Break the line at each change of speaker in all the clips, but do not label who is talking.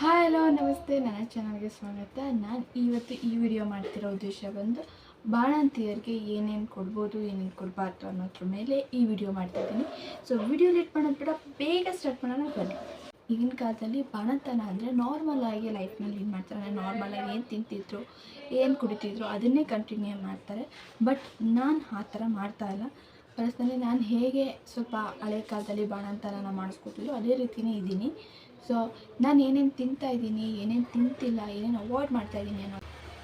Hi hello ನಮಸ್ತೆ. ನನ್ನ ಚಾನಲ್ಗೆ ಸ್ವಾಗತ. ನಾನು ಇವತ್ತು ಈ ವಿಡಿಯೋ ಮಾಡ್ತಿರೋ ಉದ್ದೇಶ ಬಂದು ಬಾಣಂತಿಯರಿಗೆ ಏನೇನು ಕೊಡ್ಬೋದು, ಏನೇನು ಕೊಡಬಾರ್ದು ಅನ್ನೋದ್ರ ಮೇಲೆ ಈ ವಿಡಿಯೋ ಮಾಡ್ತಿದ್ದೀನಿ. ಸೊ ವಿಡಿಯೋ ಲೇಟ್ ಮಾಡೋದು ಬೇಡ, ಬೇಗ ಸ್ಟಾರ್ಟ್ ಮಾಡೋಣ, ಬನ್ನಿ. ಈಗಿನ ಕಾಲದಲ್ಲಿ ಬಾಣಂತನ ಅಂದರೆ ನಾರ್ಮಲ್ ಆಗಿ ಲೈಫ್ನಲ್ಲಿ ಏನು ಮಾಡ್ತಾರೆ? ನಾರ್ಮಲ್ ಆಗಿ ಏನು ತಿಂತಿದ್ರು, ಏನು ಕುಡಿತಿದ್ರು, ಅದನ್ನೇ ಕಂಟಿನ್ಯೂ ಮಾಡ್ತಾರೆ. ಬಟ್ ನಾನು ಆ ಥರ ಮಾಡ್ತಾ ಇಲ್ಲ. ಪರ್ಸ್ನಲಿ ನಾನು ಹೇಗೆ ಸ್ವಲ್ಪ ಹಳೆ ಕಾಲದಲ್ಲಿ ಬಾಣಂತನ ಮಾಡಿಸ್ಕೊತಿದ್ರು ಅದೇ ರೀತಿಯೇ ಇದ್ದೀನಿ. ಸೊ ನಾನು ಏನೇನು ತಿಂತಾ ಇದ್ದೀನಿ ಏನೇನು ತಿಂತಿಲ್ಲ, ಏನೇನು ಅವಾಯ್ಡ್ ಮಾಡ್ತಾ ಇದ್ದೀನಿ ಅನ್ನೋ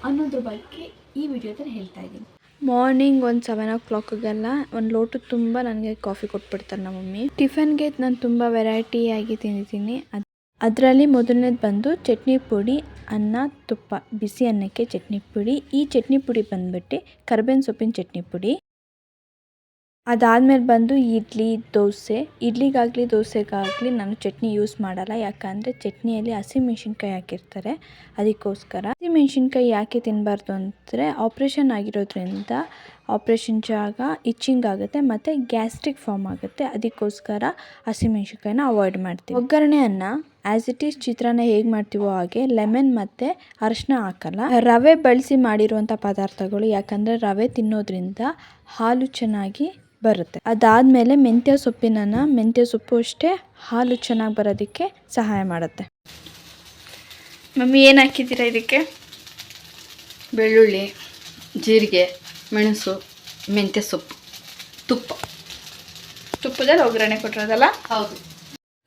ಅನ್ನೋದ್ರ ಬಗ್ಗೆ ಈ ವಿಡಿಯೋದಲ್ಲಿ ಹೇಳ್ತಾ ಇದ್ದೀನಿ ಮಾರ್ನಿಂಗ್ ಒಂದು ಸೆವೆನ್ ಓ ಕ್ಲಾಕ್ಗೆಲ್ಲ ಒಂದು ಲೋಟ ತುಂಬ ನನಗೆ ಕಾಫಿ ಕೊಟ್ಬಿಡ್ತಾರೆ ನಮ್ಮ ಮಮ್ಮಿ. ಟಿಫನ್ಗೆ ನಾನು ತುಂಬ ವೆರೈಟಿಯಾಗಿ ತಿಂದಿದ್ದೀನಿ. ಅದು ಅದರಲ್ಲಿ ಮೊದಲನೇದು ಬಂದು ಚಟ್ನಿ ಪುಡಿ, ಅನ್ನ, ತುಪ್ಪ, ಬಿಸಿ ಅನ್ನಕ್ಕೆ ಚಟ್ನಿ ಪುಡಿ. ಈ ಚಟ್ನಿ ಪುಡಿ ಬಂದ್ಬಿಟ್ಟು ಕರ್ಬೇವಿನ ಸೊಪ್ಪಿನ ಚಟ್ನಿ ಪುಡಿ. ಅದಾದಮೇಲೆ ಬಂದು ಇಡ್ಲಿ, ದೋಸೆ. ಇಡ್ಲಿಗಾಗಲಿ, ದೋಸೆಗಾಗಲಿ ನಾನು ಚಟ್ನಿ ಯೂಸ್ ಮಾಡಲ್ಲ. ಯಾಕಂದರೆ ಚಟ್ನಿಯಲ್ಲಿ ಹಸಿಮೆಣ್ಸಿನ್ಕಾಯಿ ಹಾಕಿರ್ತಾರೆ. ಅದಕ್ಕೋಸ್ಕರ ಹಸಿಮೆಣ್ಸಿನ್ಕಾಯಿ ಯಾಕೆ ತಿನ್ನಬಾರ್ದು ಅಂದರೆ ಆಪ್ರೇಷನ್ ಆಗಿರೋದ್ರಿಂದ ಆಪ್ರೇಷನ್ ಜಾಗ ಇಚ್ಚಿಂಗ್ ಆಗುತ್ತೆ ಮತ್ತು ಗ್ಯಾಸ್ಟ್ರಿಕ್ ಫಾರ್ಮ್ ಆಗುತ್ತೆ. ಅದಕ್ಕೋಸ್ಕರ ಹಸಿಮೆಣ್ಸಿನ್ಕಾಯಿನ ಅವಾಯ್ಡ್ ಮಾಡ್ತೀವಿ. ಒಗ್ಗರಣೆಯನ್ನು ಆ್ಯಸ್ ಇಟ್ ಈಸ್ ಚಿತ್ರಾನ್ನ ಹೇಗೆ ಮಾಡ್ತೀವೋ ಹಾಗೆ ಲೆಮನ್ ಮತ್ತು ಅರಿಶಿನ ಹಾಕಲ್ಲ. ರವೆ ಬಳಸಿ ಮಾಡಿರುವಂಥ ಪದಾರ್ಥಗಳು ಯಾಕಂದರೆ ರವೆ ತಿನ್ನೋದ್ರಿಂದ ಹಾಲು ಚೆನ್ನಾಗಿ ಬರುತ್ತೆ. ಅದಾದ್ಮೇಲೆ ಮೆಂತ್ಯ ಸೊಪ್ಪಿನ ಮೆಂತ್ಯ ಸೊಪ್ಪು ಅಷ್ಟೇ ಹಾಲು ಚೆನ್ನಾಗಿ ಬರೋದಕ್ಕೆ ಸಹಾಯ ಮಾಡುತ್ತೆ. ಮಮ್ಮಿ ಏನು ಹಾಕಿದ್ದೀರಾ ಇದಕ್ಕೆ?
ಬೆಳ್ಳುಳ್ಳಿ ಜೀರಿಗೆ ಮೆಣಸು ಮೆಂತ್ಯ ಸೊಪ್ಪು ತುಪ್ಪ.
ತುಪ್ಪದಲ್ಲಿ ಒಗ್ಗರಣೆ ಕೊಟ್ಟಿರೋದಲ್ಲ?
ಹೌದು.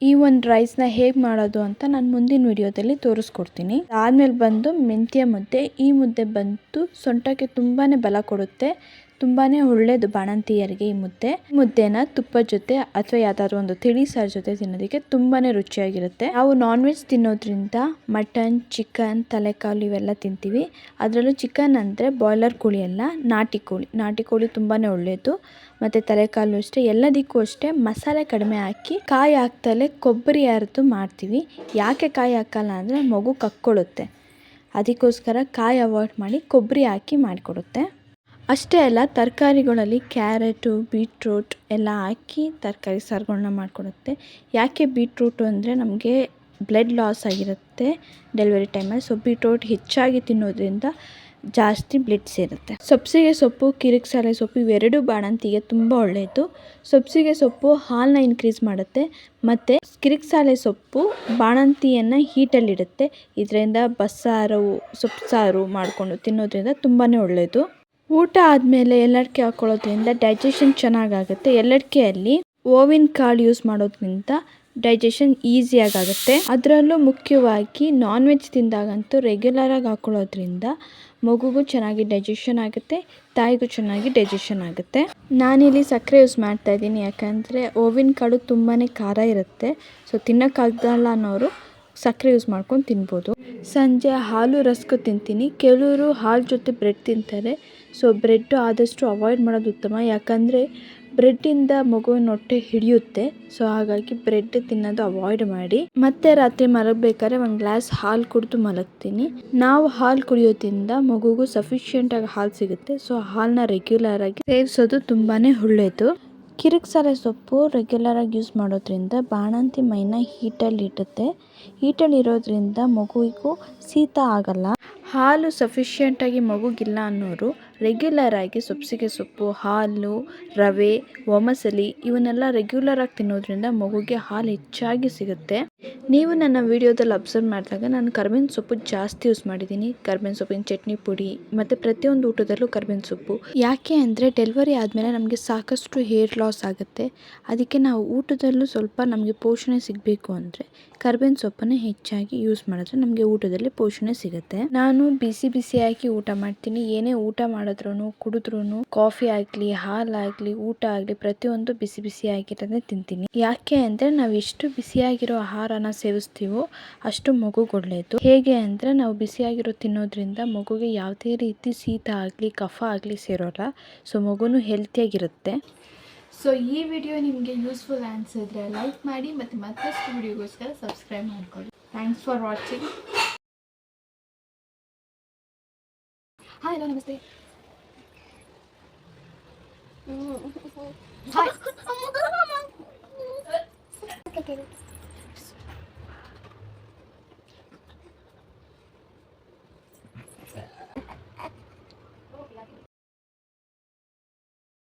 ಈ ಒಂದು ರೈಸ್ನ ಹೇಗೆ ಮಾಡೋದು ಅಂತ ನಾನು ಮುಂದಿನ ವಿಡಿಯೋದಲ್ಲಿ ತೋರಿಸ್ಕೊಡ್ತೀನಿ. ಆದಮೇಲೆ ಬಂದು ಮೆಂತ್ಯ ಮುದ್ದೆ ಈ ಮುದ್ದೆ ಬಂತು ಸೊಂಟಕ್ಕೆ ತುಂಬಾ ಬಲ ಕೊಡುತ್ತೆ. ತುಂಬಾ ಒಳ್ಳೆಯದು ಬಾಣಂತಿಯರಿಗೆ ಈ ಮುದ್ದೆ. ಮುದ್ದೆನ ತುಪ್ಪದ ಜೊತೆ ಅಥವಾ ಯಾವುದಾದ್ರೂ ಒಂದು ತಿಳಿ ಸಾರು ಜೊತೆ ತಿನ್ನೋದಕ್ಕೆ ತುಂಬಾ ರುಚಿಯಾಗಿರುತ್ತೆ. ನಾವು ನಾನ್ ವೆಜ್ ತಿನ್ನೋದ್ರಿಂದ ಮಟನ್ ಚಿಕನ್ ತಲೆಕಾಲು ಇವೆಲ್ಲ ತಿಂತೀವಿ. ಅದರಲ್ಲೂ ಚಿಕನ್ ಅಂದರೆ ಬಾಯ್ಲರ್ ಕೋಳಿ ಅಲ್ಲ, ನಾಟಿ ಕೋಳಿ. ನಾಟಿ ಕೋಳಿ ತುಂಬಾ ಒಳ್ಳೆಯದು ಮತ್ತು ತಲೆಕಾಲು ಅಷ್ಟೇ ಎಲ್ಲದಕ್ಕೂ ಅಷ್ಟೇ ಮಸಾಲೆ ಕಡಿಮೆ ಹಾಕಿ ಕಾಯಿ ಹಾಕ್ತಲೇ ಕೊಬ್ಬರಿ ಅರೆದು ಮಾಡ್ತೀವಿ. ಯಾಕೆ ಕಾಯಿ ಹಾಕಲ್ಲ ಅಂದರೆ ಮಗು ಕಕ್ಕೊಳ್ಳುತ್ತೆ ಅದಕ್ಕೋಸ್ಕರ ಕಾಯಿ ಅವಾಯ್ಡ್ ಮಾಡಿ ಕೊಬ್ಬರಿ ಹಾಕಿ ಮಾಡಿಕೊಡುತ್ತೆ. ಅಷ್ಟೇ ಅಲ್ಲ, ತರಕಾರಿಗಳಲ್ಲಿ ಕ್ಯಾರೆಟು, ಬೀಟ್ರೂಟ್ ಎಲ್ಲ ಹಾಕಿ ತರಕಾರಿ ಸಾರುಗಳನ್ನ ಮಾಡಿಕೊಡುತ್ತೆ. ಯಾಕೆ ಬೀಟ್ರೂಟು ಅಂದರೆ ನಮಗೆ ಬ್ಲಡ್ ಲಾಸ್ ಆಗಿರುತ್ತೆ ಡೆಲಿವರಿ ಟೈಮಲ್ಲಿ. ಸೊ ಬೀಟ್ರೂಟ್ ಹೆಚ್ಚಾಗಿ ತಿನ್ನೋದ್ರಿಂದ ಜಾಸ್ತಿ ಬ್ಲಡ್ ಸೇರುತ್ತೆ. ಸಬ್ಸಿಗೆ ಸೊಪ್ಪು, ಕಿರಿಕ್ಸಾಲೆ ಸೊಪ್ಪು ಇವೆರಡೂ ಬಾಣಂತಿಗೆ ತುಂಬ ಒಳ್ಳೆಯದು. ಸಬ್ಸಿಗೆ ಸೊಪ್ಪು ಹಾಲನ್ನ ಇನ್ಕ್ರೀಸ್ ಮಾಡುತ್ತೆ. ಮತ್ತು ಕಿರಿಕ್ಸಾಲೆ ಸೊಪ್ಪು ಬಾಣಂತಿಯನ್ನು ಹೀಟಲ್ಲಿಡುತ್ತೆ ಇದರಿಂದ ಬಸ್ಸಾರು ಸೊಪ್ಪು ಸಾರು ಮಾಡಿಕೊಂಡು ತಿನ್ನೋದ್ರಿಂದ ತುಂಬಾ ಒಳ್ಳೆಯದು. ಊಟ ಆದಮೇಲೆ ಎಲ್ಲಡಿಕೆ ಹಾಕ್ಕೊಳ್ಳೋದ್ರಿಂದ ಡೈಜೆಷನ್ ಚೆನ್ನಾಗಾಗುತ್ತೆ. ಎಲ್ಲಡಿಕೆಯಲ್ಲಿ ಓವಿನ ಕಾಳು ಯೂಸ್ ಮಾಡೋದ್ರಿಂದ ಡೈಜೆಷನ್ ಈಸಿಯಾಗುತ್ತೆ ಅದರಲ್ಲೂ ಮುಖ್ಯವಾಗಿ ನಾನ್ ವೆಜ್ ತಿಂದಾಗಂತೂ ರೆಗ್ಯುಲರಾಗಿ ಹಾಕ್ಕೊಳ್ಳೋದ್ರಿಂದ ಮಗುಗೂ ಚೆನ್ನಾಗಿ ಡೈಜೆಷನ್ ಆಗುತ್ತೆ, ತಾಯಿಗೂ ಚೆನ್ನಾಗಿ ಡೈಜೆಷನ್ ಆಗುತ್ತೆ. ನಾನಿಲ್ಲಿ ಸಕ್ಕರೆ ಯೂಸ್ ಮಾಡ್ತಾ ಇದ್ದೀನಿ. ಯಾಕಂದರೆ ಓವಿನ ಕಾಳು ತುಂಬಾ ಖಾರ ಇರುತ್ತೆ. ಸೊ ತಿನ್ನೋಕ್ಕಾಗಲ್ಲ ಅನ್ನೋರು ಸಕ್ಕರೆ ಯೂಸ್ ಮಾಡ್ಕೊಂಡು ತಿನ್ಬೋದು. ಸಂಜೆ ಹಾಲು ರಸ್ಕು ತಿಂತೀನಿ. ಕೆಲವರು ಹಾಲು ಜೊತೆ ಬ್ರೆಡ್ ತಿಂತಾರೆ. ಸೊ ಬ್ರೆಡ್ ಆದಷ್ಟು ಅವಾಯ್ಡ್ ಮಾಡೋದು ಉತ್ತಮ. ಯಾಕಂದರೆ ಬ್ರೆಡ್ಡಿಂದ ಮಗುವಿನ ಹೊಟ್ಟೆ ಹಿಡಿಯುತ್ತೆ. ಸೊ ಹಾಗಾಗಿ ಬ್ರೆಡ್ ತಿನ್ನೋದು ಅವಾಯ್ಡ್ ಮಾಡಿ. ಮತ್ತೆ ರಾತ್ರಿ ಮಲಗಬೇಕಾದ್ರೆ ಒಂದು ಗ್ಲಾಸ್ ಹಾಲು ಕುಡಿದು ಮಲಗ್ತೀನಿ. ನಾವು ಹಾಲು ಕುಡಿಯೋದ್ರಿಂದ ಮಗುಗೂ ಸಫಿಷಿಯೆಂಟಾಗಿ ಹಾಲು ಸಿಗುತ್ತೆ. ಸೊ ಹಾಲನ್ನ ರೆಗ್ಯುಲರ್ ಆಗಿ ಸೇವಿಸೋದು ತುಂಬಾ ಒಳ್ಳೆಯದು ಕಿರಿಕ್ಸಾಲೆ ಸೊಪ್ಪು ರೆಗ್ಯುಲರ್ ಆಗಿ ಯೂಸ್ ಮಾಡೋದ್ರಿಂದ ಬಾಣಂತಿ ಮೈನ ಹೀಟಲ್ಲಿ ಇಡುತ್ತೆ. ಹೀಟಲ್ಲಿ ಇರೋದ್ರಿಂದ ಮಗುವಿಗೂ ಶೀತ ಆಗಲ್ಲ. ಹಾಲು ಸಫಿಷಿಯೆಂಟಾಗಿ ಮಗುಗಿಲ್ಲ ಅನ್ನೋರು ರೆಗ್ಯುಲರಾಗಿ ಸೊಪ್ಸಿಗೆ ಸೊಪ್ಪು, ಹಾಲು, ರವೆ, ಒಮಸಲಿ ಇವನ್ನೆಲ್ಲ ರೆಗ್ಯುಲರಾಗಿ ತಿನ್ನೋದ್ರಿಂದ ಮಗುಗೆ ಹಾಲು ಹೆಚ್ಚಾಗಿ ಸಿಗುತ್ತೆ. ನೀವು ನನ್ನ ವಿಡಿಯೋದಲ್ಲಿ ಅಬ್ಸರ್ವ್ ಮಾಡಿದಾಗ ನಾನು ಕರ್ಬೇವಿನ ಸೊಪ್ಪು ಜಾಸ್ತಿ ಯೂಸ್ ಮಾಡಿದ್ದೀನಿ. ಕರ್ಬೇವಿನ ಸೊಪ್ಪಿನ ಚಟ್ನಿ ಪುಡಿ, ಮತ್ತು ಪ್ರತಿಯೊಂದು ಊಟದಲ್ಲೂ ಕರ್ಬೇವಿನ ಸೊಪ್ಪು. ಯಾಕೆ ಅಂದರೆ ಡೆಲಿವರಿ ಆದಮೇಲೆ ನಮಗೆ ಸಾಕಷ್ಟು ಹೇರ್ ಲಾಸ್ ಆಗುತ್ತೆ. ಅದಕ್ಕೆ ನಾವು ಊಟದಲ್ಲೂ ಸ್ವಲ್ಪ ನಮಗೆ ಪೋಷಣೆ ಸಿಗಬೇಕು ಅಂದರೆ ಕರ್ಬೇವಿನ ಸೊಪ್ಪನ್ನು ಹೆಚ್ಚಾಗಿ ಯೂಸ್ ಮಾಡಿದ್ರೆ ನಮಗೆ ಊಟದಲ್ಲಿ ಪೋಷಣೆ ಸಿಗುತ್ತೆ. ನಾನು ಬಿಸಿ ಬಿಸಿಯಾಗಿ ಊಟ ಮಾಡ್ತೀನಿ. ಏನೇ ಊಟ ಮಾಡಿದ್ರು ಕುಡಿದ್ರು ಕಾಫಿ ಆಗಲಿ, ಹಾಲಾಗಲಿ, ಊಟ ಆಗಲಿ ಪ್ರತಿಯೊಂದು ಬಿಸಿ ಬಿಸಿಯಾಗಿರೋದೇ ತಿಂತೀನಿ. ಯಾಕೆ ಅಂದರೆ ನಾವು ಎಷ್ಟು ಬಿಸಿಯಾಗಿರೋ ಆಹಾರನ ಸೇವಿಸ್ತೀವೋ ಅಷ್ಟು ಮಗು ಒಳ್ಳೆಯದು ಹೇಗೆ ಅಂದರೆ ನಾವು ಬಿಸಿಯಾಗಿರೋ ತಿನ್ನೋದ್ರಿಂದ ಮಗುಗೆ ಯಾವುದೇ ರೀತಿ ಶೀತ ಆಗಲಿ, ಕಫ ಆಗಲಿ ಸೇರೋಲ್ಲ. ಸೊ ಮಗುನು ಹೆಲ್ತಿಯಾಗಿರುತ್ತೆ ಸೊ ಈ ವಿಡಿಯೋ ನಿಮಗೆ ಯೂಸ್ಫುಲ್ ಅನಿಸಿದ್ರೆ ಲೈಕ್ ಮಾಡಿ ಮತ್ತು ಮತ್ತಷ್ಟು ವಿಡಿಯೋಗೋಸ್ಕರ ಸಬ್ಸ್ಕ್ರೈಬ್ ಮಾಡ್ಕೊಳ್ಳಿ. Thanks for watching hi hello ನಮಸ್ತೆ. ಹಾಯ್